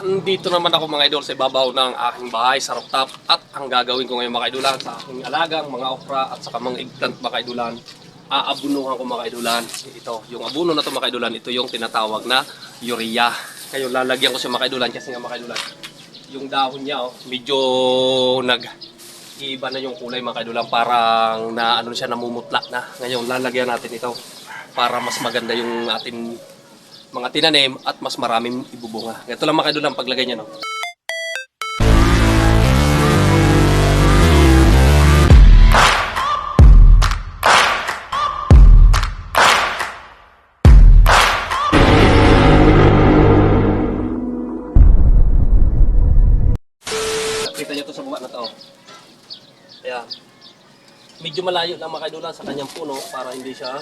Andito naman ako mga idol sa ibabaw ng aking bahay sa rooftop. At ang gagawin ko ngayon mga idolan sa aking alagang mga okra at saka mga eggplant mga idolan aabunuhan ko mga idolan ito yung abuno na to mga idolan ito yung tinatawag na urea. Ngayon lalagyan ko siya mga idolan kasi nga mga idolan yung dahon niya oh, medyo nag iba na yung kulay mga idolan parang na ano siya namumutla na. Ngayon lalagyan natin ito para mas maganda yung ating mga tinanim at mas maraming ibubunga. Ito lang mga kaidolan paglagay niya no. Kita niyo to sa baba na to. Medyo malayo lang mga kaidolan sa kanyang puno para hindi siya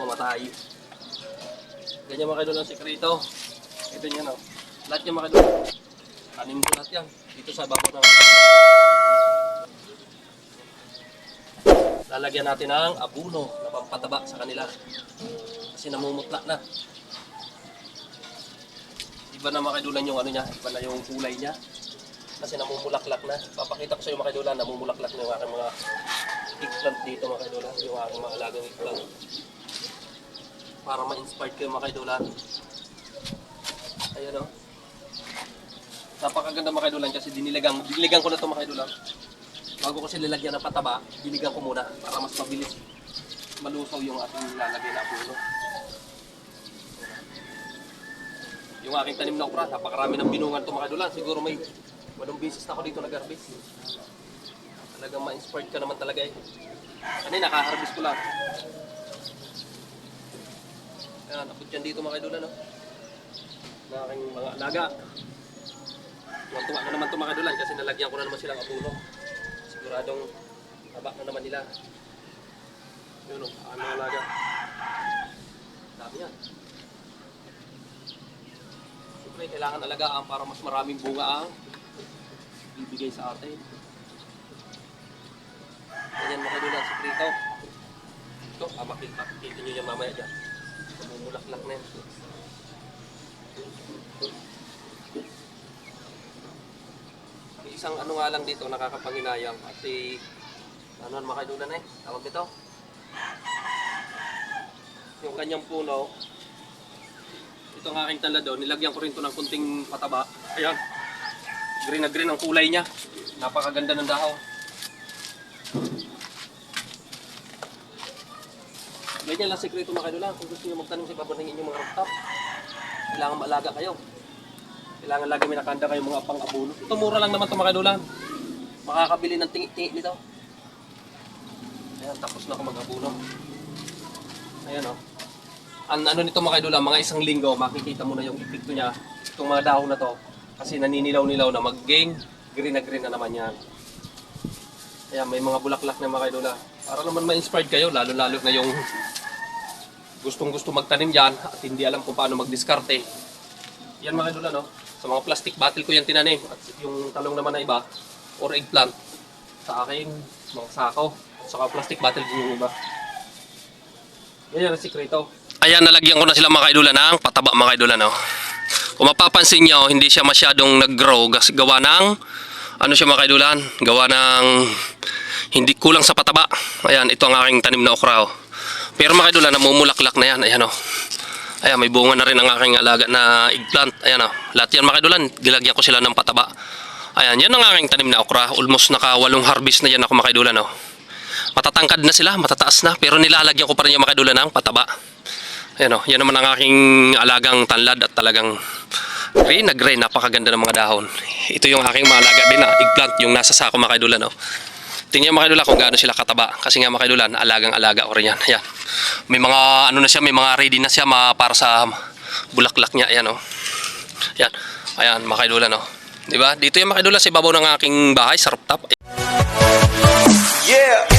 mamatay. Ganyan mga kadol ang sekreto. Ito niya no. Lahat niya mga kadol. Tanim ko lahat yan. Dito sa bako na. Lalagyan natin ng abuno na pampataba sa kanila. Kasi namumutla na. Iba na mga kadulan yung ano niya. Iba na yung kulay niya. Kasi namumulaklak na. Papakita ko sa iyo mga kadulan. Namumulaklak na yung aking mga eggplant dito mga kadulan. Yung aking mga alagang eggplant para ma-inspired kayo mga kaidolan. Ayan o. Napakaganda mga kaidolan kasi dinilagang, dinilagang ko na ito mga kaidolan. Bago ko sila lagyan ng pataba, dinigang ko muna para mas mabilis malusaw yung ating lalagay na puno. Yung aking tanim na okra, napakarami ng binungan ito mga kaidolan. Siguro may walong bisis na ako dito nag-harvest. Talagang ma-inspired ka naman talaga eh. Kanina, naka-harvest ko lang. Ayan, abot yan dito mga kaidulan, no? Na aking mga alaga. Tuwa-tuwa na naman ito mga kasi nalagyan ko na naman silang abuno. Siguradong haba na naman nila. Yun, no? Ang mga alaga. Dami yan. Siyempre, kailangan alagaan para mas maraming bunga ang bibigay sa atin. Ganyan mga kaidulan, sikrito. Ito, ah, makita nyo yan mamaya dyan. Namumulaklak na yan. Isang ano nga lang dito nakakapanginayang kasi ano mga kaidulan eh, tawag dito. Yung kanyang puno, ito ang aking talado, nilagyan ko rin to ng kunting pataba. Ayan, green na green ang kulay niya. Napakaganda ng dahon. Ganyan lang sekreto mga kaidolan. Kung gusto nyo magtanim sa ibabaw ng inyong mga rooftop, kailangan maalaga kayo. Kailangan lagi may nakanda kayo mga pang-abuno. Ito mura lang naman ito mga kaidolan. Makakabili ng tingi-tingi nito. Ayan, tapos na ako mag-abuno. Ayan o. Oh. Ang ano nito mga kaidolan, mga isang linggo, makikita mo na yung epekto niya. Itong mga dahon na to. Kasi naninilaw-nilaw na mag-gain. Green na green na naman yan. Ayan, may mga bulaklak na mga kaidolan. Para naman ma-inspired kayo, lalo-lalo na yung gustong gusto magtanim dyan at hindi alam kung paano magdiskarte. Yan mga idol, no? Sa mga plastic bottle ko yan tinanim. At yung talong naman na iba, or eggplant, sa akin, mga sako. At saka plastic bottle din yung iba. Yan ang sikreto. Ayan, nalagyan ko na sila mga kaidolan ng pataba mga kaidolan, no? Kung mapapansin nyo, hindi siya masyadong nag-grow gawa ng, ano siya mga kaidolan, gawa ng hindi kulang sa pataba. Ayan, ito ang aking tanim na okra, oh. Pero mga kaidolan, namumulaklak na yan. Ayan o. Ayan, may bunga na rin ang aking alaga na eggplant. Ayan o. Lahat yan mga kaidolan, dilagyan ko sila ng pataba. Ayan, yan ang aking tanim na okra. Almost naka walong harvest na yan ako mga kaidolan o. Matatangkad na sila, matataas na. Pero nilalagyan ko pa rin yung mga kaidolan ng pataba. Ayan o. Yan naman ang aking alagang tanlad at talagang green na green. Napakaganda ng mga dahon. Ito yung aking mga alaga din na eggplant. Yung nasa sako mga kaidolan o. Tingnan mga kaidula kung gaano sila kataba. Kasi nga mga kaidula, alagang-alaga ko rin yan. Ayan. May mga ano na siya, may mga ready na siya mga para sa bulaklak niya. Ayan oh. Ayan. Ayan mga kaidula no. 'Di ba? Dito yung mga kaidula sa ibabaw ng aking bahay sa rooftop. Yeah.